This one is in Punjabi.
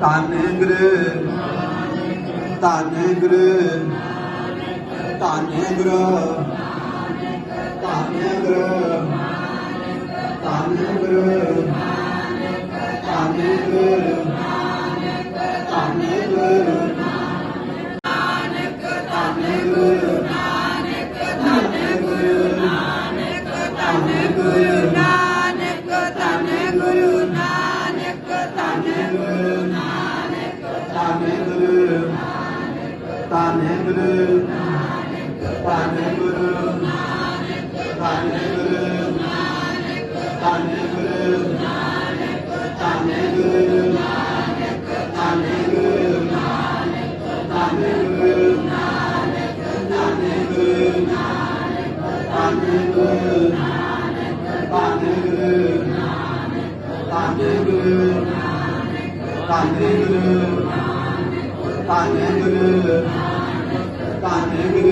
ਧੰਨ ਗੁਰੂ ਧੰਨ ਗੁਰੂ ਧੰਨ ਗੁਰੂ ਧੰਨ ਗੁਰੂ ਧੰਨ ਗੁਰੂ ਧੰਨ ਗੁਰੂ ਧੰਨ ਧੰਨ ਗੁਰੂ ਧੰਨ ਗੁਰੂ ਧੰਨ ਗੁਰੂ ਧੰਨ ਗੁਰੂ ਧੰਨ ਗੁਰੂ ਧੰਨ ਗੁਰੂ ਧੰਨ ਗੁਰੂ ਧੰਨ ਗੁਰੂ ਧੰਨ ਗੁਰੂ ਧੰਨ ਗੁਰੂ ਧੰਨ ਗੁਰੂ ਧੰਨ ਗੁਰੂ ਧੰਨ ਗੁਰੂ ਧੰਨ ਗੁਰੂ 大年歌，大年歌。